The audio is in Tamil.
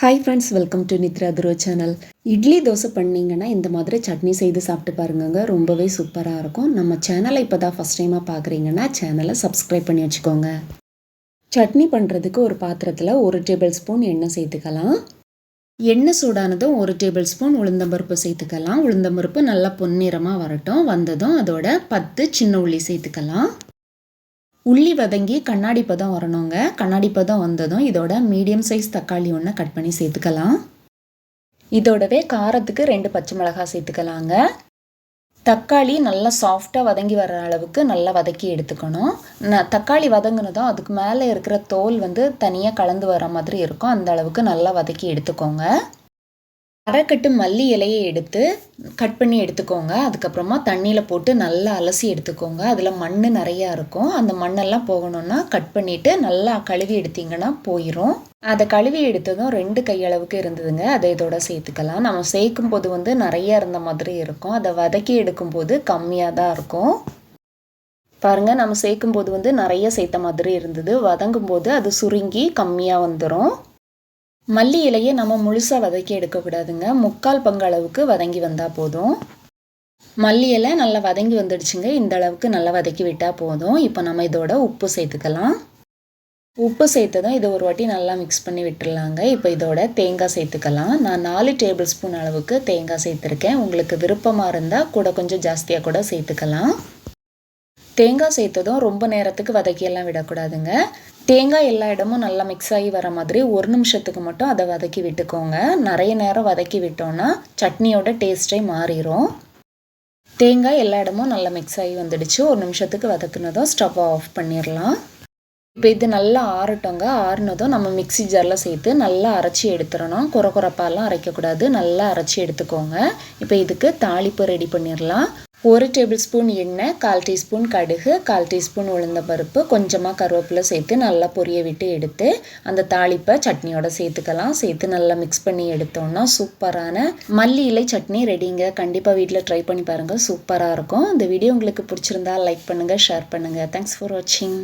Hi friends welcome to Nithra துரோ channel idli dosa பண்ணிங்கன்னா இந்த மாதிரி சட்னி செய்து சாப்பிட்டு பாருங்கங்க. ரொம்பவே சூப்பராக இருக்கும். நம்ம சேனலை இப்போ தான் ஃபஸ்ட் டைமாக பார்க்குறீங்கன்னா சேனலை சப்ஸ்கிரைப் பண்ணி வச்சுக்கோங்க. சட்னி பண்ணுறதுக்கு ஒரு பாத்திரத்தில் ஒரு டேபிள் ஸ்பூன் எண்ணெய் சேர்த்துக்கலாம். எண்ணெய் சூடானதும் ஒரு டேபிள் ஸ்பூன் உளுந்தம்பருப்பு சேர்த்துக்கலாம். உளுந்தம்பருப்பு நல்லா பொன்னிறமாக வரட்டும். வந்ததும் அதோட பத்து சின்ன உள்ளி சேர்த்துக்கலாம். உள்ளி வதங்கி கண்ணாடி பதம் வரணுங்க. கண்ணாடி பதம் வந்ததும் இதோட மீடியம் சைஸ் தக்காளி ஒன்று கட் பண்ணி சேர்த்துக்கலாம். இதோடவே காரத்துக்கு ரெண்டு பச்சை மிளகாய் சேர்த்துக்கலாங்க. தக்காளி நல்லா சாஃப்டாக வதங்கி வர அளவுக்கு நல்லா வதக்கி எடுத்துக்கணும். ந தக்காளி வதங்கினதும் அதுக்கு மேலே இருக்கிற தோல் வந்து தனியாக கலந்து வர மாதிரி இருக்கும். அந்த அளவுக்கு நல்லா வதக்கி எடுத்துக்கோங்க. அரைக்கட்டு மல்லி இலையை எடுத்து கட் பண்ணி எடுத்துக்கோங்க. அதுக்கப்புறமா தண்ணியில் போட்டு நல்லா அலசி எடுத்துக்கோங்க. அதில் மண் நிறையா இருக்கும். அந்த மண்ணெல்லாம் போகணுன்னா கட் பண்ணிவிட்டு நல்லா கழுவி எடுத்திங்கன்னா போயிடும் அதை கழுவி எடுத்ததும் ரெண்டு கையளவுக்கு இருந்ததுங்க. அதை இதோட சேர்த்துக்கலாம். நம்ம சேர்க்கும் போது வந்து நிறைய இருந்த மாதிரி இருக்கும். அதை வதக்கி எடுக்கும்போது கம்மியாக தான் இருக்கும். பாருங்கள் நம்ம சேர்க்கும் போது வந்து நிறைய சேர்த்த மாதிரி இருந்தது. வதங்கும் போது அது சுருங்கி கம்மியாக வந்துடும் மல்லி இலையை நம்ம முழுசாக வதக்கி எடுக்கக்கூடாதுங்க. முக்கால் பங்கு அளவுக்கு வதங்கி வந்தால் போதும். மல்லி இலை நல்லா வதங்கி வந்துடுச்சுங்க. இந்த அளவுக்கு நல்லா வதக்கி விட்டால் போதும். இப்போ நம்ம இதோட உப்பு சேர்த்துக்கலாம். உப்பு சேர்த்ததும் இதை ஒரு வாட்டி நல்லா மிக்ஸ் பண்ணி விட்டுடலாங்க இப்போ இதோட தேங்காய் சேர்த்துக்கலாம். நான் நாலு டேபிள் ஸ்பூன் அளவுக்கு தேங்காய் சேர்த்துருக்கேன். உங்களுக்கு விருப்பமாக இருந்தால் கூட கொஞ்சம் ஜாஸ்தியாக கூட சேர்த்துக்கலாம். தேங்காய் சேர்த்ததும் ரொம்ப நேரத்துக்கு வதக்கியெல்லாம் விடக்கூடாதுங்க. தேங்காய் எல்லா இடமும் நல்லா மிக்ஸ் ஆகி வர மாதிரி ஒரு நிமிஷத்துக்கு மட்டும் அதை வதக்கி விட்டுக்கோங்க. நிறைய நேரம் வதக்கி விட்டோன்னா சட்னியோட டேஸ்ட்டே மாறிடும் தேங்காய் எல்லா இடமும் நல்லா மிக்ஸ் ஆகி வந்துடுச்சு. ஒரு நிமிஷத்துக்கு வதக்குனதும் ஸ்டவ் ஆஃப் பண்ணிடலாம் இப்போ இது நல்லா ஆறட்டோங்க ஆறுனதும் நம்ம மிக்சி ஜாரில் சேர்த்து நல்லா அரைச்சி எடுத்துடணும் குறை குறைப்பாலாம் அரைக்கக்கூடாது. நல்லா அரைச்சி எடுத்துக்கோங்க. இப்போ இதுக்கு தாளிப்பு ரெடி பண்ணிடலாம் ஒரு டேபிள் ஸ்பூன் எண்ணெய் கால் டீஸ்பூன் கடுகு கால் டீஸ்பூன் உளுந்த பருப்பு கொஞ்சமாக கருவேப்பிலை சேர்த்து நல்லா பொரிய விட்டு எடுத்து அந்த தாளிப்பை சட்னியோட சேர்த்துக்கலாம். சேர்த்து நல்லா மிக்ஸ் பண்ணி எடுத்தோம்னா சூப்பரான மல்லி இலை சட்னி ரெடிங்க கண்டிப்பாக வீட்டில் ட்ரை பண்ணி பாருங்கள் சூப்பராக இருக்கும். இந்த வீடியோ உங்களுக்கு பிடிச்சிருந்தா லைக் பண்ணுங்கள் ஷேர் பண்ணுங்கள் தேங்க்ஸ் ஃபார் வாட்சிங்